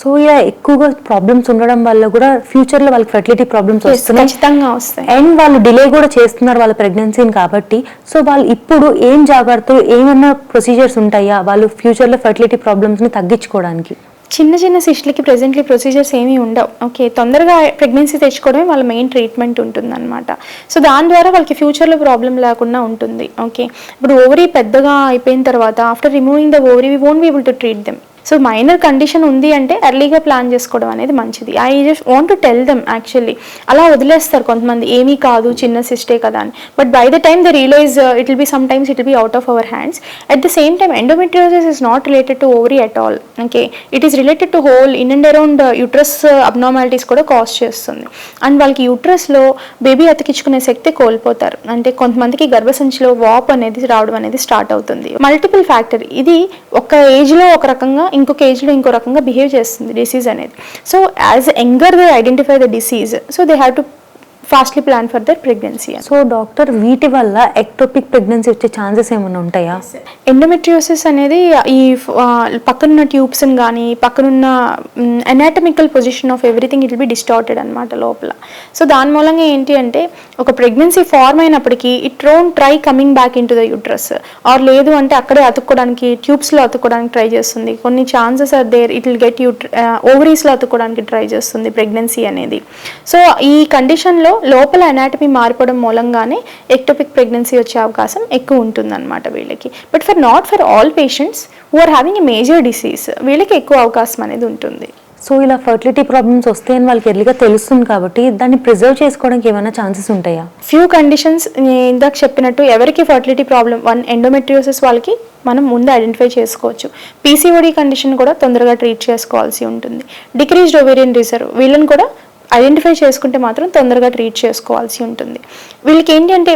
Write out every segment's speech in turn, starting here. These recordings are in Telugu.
సో ఇలా ఎక్కువగా ప్రాబ్లమ్స్ ఉండడం వల్ల కూడా ఫ్యూచర్లో వాళ్ళకి ఫెర్టిలిటీ ప్రాబ్లమ్స్ వస్తున్నాయి. ఖచ్చితంగా వస్తాయి. అండ్ వాళ్ళు డిలే కూడా చేస్తున్నారు వాళ్ళ ప్రెగ్నెన్సీని కాబట్టి. సో వాళ్ళు ఇప్పుడు ఏం జాగ్రత్తలు ఏమన్నా ప్రొసీజర్స్ ఉంటాయా? వాళ్ళు ఫ్యూచర్లో ఫెర్టిలిటీ ప్రాబ్లమ్స్ని తగ్గించుకోవడానికి. చిన్న చిన్న సిస్ట్లకి ప్రెసెంట్లీ ప్రొసీజర్స్ ఏమీ ఉండవు. ఓకే తొందరగా ప్రెగ్నెన్సీ తెచ్చుకోవడమే వాళ్ళ మెయిన్ ట్రీట్మెంట్ ఉంటుందన్నమాట. సో దాని ద్వారా వాళ్ళకి ఫ్యూచర్లో ప్రాబ్లం లేకుండా ఉంటుంది. ఓకే ఇప్పుడు ఓవరీ పెద్దగా అయిపోయిన తర్వాత after removing the ovary we won't be able to treat them so minor condition ఉంది అంటే ఎర్లీగా ప్లాన్ చేసుకోవడం అనేది మంచిది. I just want to tell them actually అలా వదిలేస్తారు కొంతమంది. ఏమీ కాదు చిన్న సిస్టే కదా అని. But by the time the realize it will be some times it will be out of our hands at the same time endometriosis is not related to ovary at all okay it is related to whole in and around uterus abnormalities కూడా కాజ్ చేస్తుంది. అండ్ వాళ్ళకి యూట్రస్లో బేబీ అతికించుకునే శక్తి కోల్పోతారు. అంటే కొంతమందికి గర్భసంచిలో వాప్ అనేది రావడం అనేది స్టార్ట్ అవుతుంది. మల్టిపుల్ ఫ్యాక్టర్ ఇది ఒక ఏజ్లో ఒక రకంగా ఇంకొక ఏజ్లో ఇంకో రకంగా బిహేవ్ చేస్తుంది డిసీజ్ అనేది. So as younger they identify the disease so they have to fastly plan for their pregnancy so doctor వీటి వల్ల ఎక్టోపిక్ ప్రెగ్నెన్సీ వచ్చే ఛాన్సెస్ ఏమైనా ఉంటాయా? ఎండోమెట్రియోసిస్ అనేది ఈ పక్కనున్న ట్యూబ్స్ని కానీ పక్కనున్న anatomical position of everything it be distorted అనమాట లోపల. సో దాని మూలంగా ఏంటి అంటే ఒక ప్రెగ్నెన్సీ ఫార్మ్ అయినప్పటికీ it రోన్ try coming back into the uterus or లేదు అంటే అక్కడే అతుక్కోవడానికి ట్యూబ్స్లో అతుక్కోవడానికి ట్రై చేస్తుంది. కొన్ని chances are there it will get యూట్ర ఓవరీస్లో అతుక్కోవడానికి ట్రై చేస్తుంది ప్రెగ్నెన్సీ అనేది. సో ఈ కండిషన్లో లోపల అనాటమీ మారిపోవడం మూలంగానే ఎక్టోపిక్ ప్రెగ్నెన్సీ వచ్చే అవకాశం ఎక్కువ ఉంటుందన్నమాట వీళ్ళకి. But for not for all patients who are having a major disease వీళ్ళకి ఎక్కువ అవకాశం అనేది ఉంటుంది. సో ఇలా ఫర్టిలిటీ ప్రాబ్లమ్స్ వస్తాయని వాళ్ళకి ఎర్లీగా తెలుస్తుంది కాబట్టి దాన్ని ప్రిజర్వ్ చేసుకోవడానికి ఏమైనా ఛాన్సెస్ ఉంటాయా? ఫ్యూ కండిషన్స్ ఇందాక చెప్పినట్టు ఎవరికి ఫర్టిలిటీ ప్రాబ్లం వన్ ఎండోమెట్రియోసిస్ వాళ్ళకి మనం ముందు ఐడెంటిఫై చేసుకోవచ్చు. పీసీఓడి కండిషన్ కూడా తొందరగా ట్రీట్ చేసుకోవాల్సి ఉంటుంది. డిక్రీజ్డ్ ఓవేరియన్ రిజర్వ్ వీళ్ళని కూడా ఐడెంటిఫై చేసుకుంటే మాత్రం తొందరగా ట్రీట్ చేసుకోవాల్సి ఉంటుంది. వీళ్ళకి ఏంటంటే అంటే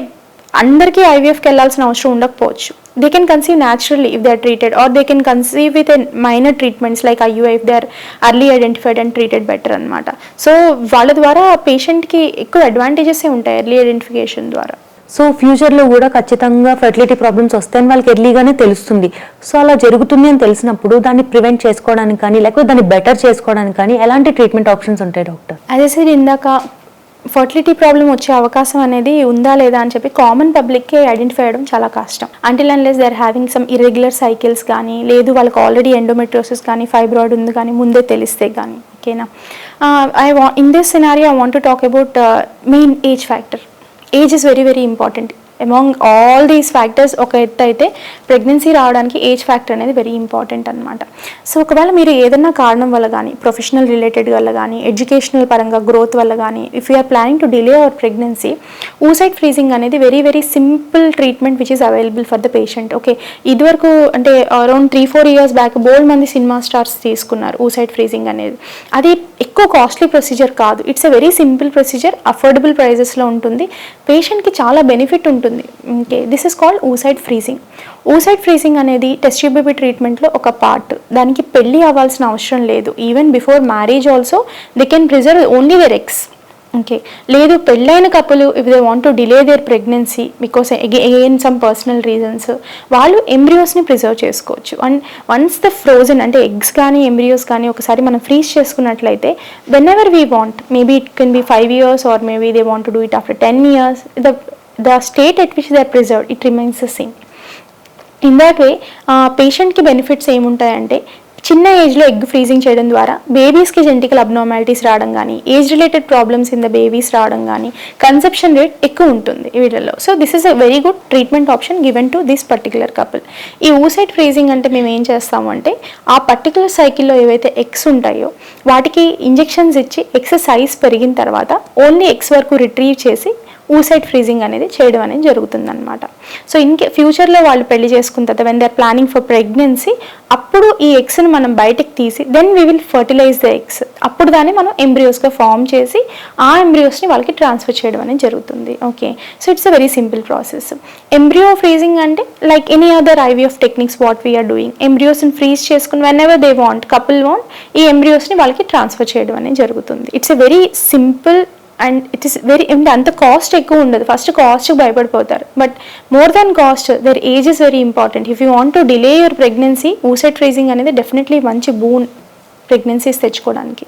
అందరికీ ఐవీఎఫ్కి వెళ్ళాల్సిన అవసరం ఉండకపోవచ్చు. They can conceive naturally if they are treated or they can conceive with minor treatments like IUI if they are early identified and treated better అనమాట సో వాళ్ళ ద్వారా పేషెంట్కి ఎక్కువ అడ్వాంటేజెస్ ఉంటాయి ఎర్లీ ఐడెంటిఫికేషన్ ద్వారా? సో ఫ్యూచర్లో కూడా ఖచ్చితంగా ఫర్టిలిటీ ప్రాబ్లమ్స్ వస్తాయని వాళ్ళకి ఎర్లీగానే తెలుస్తుంది. సో అలా జరుగుతుంది అని తెలిసినప్పుడు దాన్ని ప్రివెంట్ చేసుకోవడానికి కానీ లేకపోతే దాన్ని బెటర్ చేసుకోవడానికి కానీ ఎలాంటి ట్రీట్మెంట్ ఆప్షన్స్ ఉంటాయి డాక్టర్? అదే సార్ ఇందాక ఫర్టిలిటీ ప్రాబ్లం వచ్చే అవకాశం అనేది ఉందా లేదా అని చెప్పి కామన్ పబ్లిక్కి ఐడెంటిఫై చేయడం చాలా కష్టం. Until unless they are having some irregular cycles కానీ లేదు వాళ్ళకి ఆల్రెడీ ఎండోమెట్రోసిస్ కానీ ఫైబ్రాయిడ్ ఉంది కానీ ముందే తెలిస్తే కానీ ఓకేనా ఐ వా in this scenario I want to talk about main age factor age is very very important among all these factors ఒక ఎత్తు అయితే ప్రెగ్నెన్సీ రావడానికి ఏజ్ ఫ్యాక్టర్ అనేది వెరీ ఇంపార్టెంట్ అనమాట సో ఒకవేళ మీరు ఏదన్నా కారణం వల్ల కానీ ప్రొఫెషనల్ రిలేటెడ్ వల్ల కానీ ఎడ్యుకేషనల్ పరంగా గ్రోత్ వల్ల కానీ if you are planning to delay our pregnancy oocyte freezing అనేది very very simple treatment which is available for the patient okay ఇదివరకు అంటే around three four years back బోల్డ్ మంది సినిమా స్టార్స్ తీసుకున్నారు ఊసైడ్ ఫ్రీజింగ్ అనేది. అది ఎక్కువ కాస్ట్లీ ప్రొసీజర్ కాదు. It's a very simple procedure affordable ప్రైజెస్లో ఉంటుంది. పేషెంట్కి చాలా బెనిఫిట్ ఉంటుంది. Okay this is called oocyte freezing oocyte freezing అనేది టెస్ట్ బేబీ ట్రీట్మెంట్లో ఒక పార్ట్ దానికి పెళ్ళి అవ్వాల్సిన అవసరం లేదు. Even before marriage also they can preserve only their eggs okay లేదు పెళ్ళైన couple if they want to delay their pregnancy because again some personal reasons వాళ్ళు ఎంబ్రియోస్ని ప్రిజర్వ్ చేసుకోవచ్చు. అండ్ వన్స్ ద ఫ్రోజన్ అంటే ఎగ్స్ కానీ ఎంబ్రియోస్ కానీ ఒకసారి మనం ఫ్రీజ్ చేసుకున్నట్లయితే whenever we want maybe it can be five years or maybe they want to do it after ten years the the state at which they are preserved, it remains the same. In that way పేషెంట్కి బెనిఫిట్స్ ఏముంటాయంటే చిన్న ఏజ్లో ఎగ్ ఫ్రీజింగ్ చేయడం ద్వారా బేబీస్కి జెంటికల్ అబ్నార్మాలిటీస్ రావడం కానీ age related problems in the babies రావడం కానీ కన్సెప్షన్ రేట్ ఎక్కువ ఉంటుంది వీళ్ళలో so this is a very good treatment option given to this particular couple ఈ ఊసైడ్ ఫ్రీజింగ్ అంటే మేము ఏం చేస్తాము అంటే ఆ పర్టికులర్ సైకిల్లో ఏవైతే ఎగ్స్ ఉంటాయో వాటికి ఇంజెక్షన్స్ ఇచ్చి ఎక్స్ సైజ్ పెరిగిన తర్వాత ఓన్లీ ఎక్స్ వరకు రిట్రీవ్ చేసి ఊసైడ్ ఫ్రీజింగ్ అనేది చేయడం అనేది జరుగుతుందన్నమాట. సో ఇన్కే ఫ్యూచర్లో వాళ్ళు పెళ్ళి చేసుకున్న తర్వాత when they are planning for pregnancy అప్పుడు ఈ ఎగ్స్ని మనం బయటకు తీసి then we will fertilize the eggs అప్పుడు దాన్ని మనం ఎంబ్రియోస్గా ఫామ్ చేసి ఆ ఎంబ్రియోస్ని వాళ్ళకి ట్రాన్స్ఫర్ చేయడం అనేది జరుగుతుంది. Okay so it's a very simple process embryo freezing అంటే like any other IVF techniques what we are doing ఎంబ్రియోస్ని freeze చేసుకుని whenever they want couple want ఈ ఎంబ్రియోస్ని వాళ్ళకి ట్రాన్స్ఫర్ చేయడం అనేది జరుగుతుంది. It's a very simple and it is very అంటే అంత కాస్ట్ ఎక్కువ ఉండదు. First cost భయపడిపోతారు. But more than cost the age is very important if you want to delay your pregnancy oocyte freezing అనేది డెఫినెట్లీ మంచి బూన్ ప్రెగ్నెన్సీస్ తెచ్చుకోవడానికి.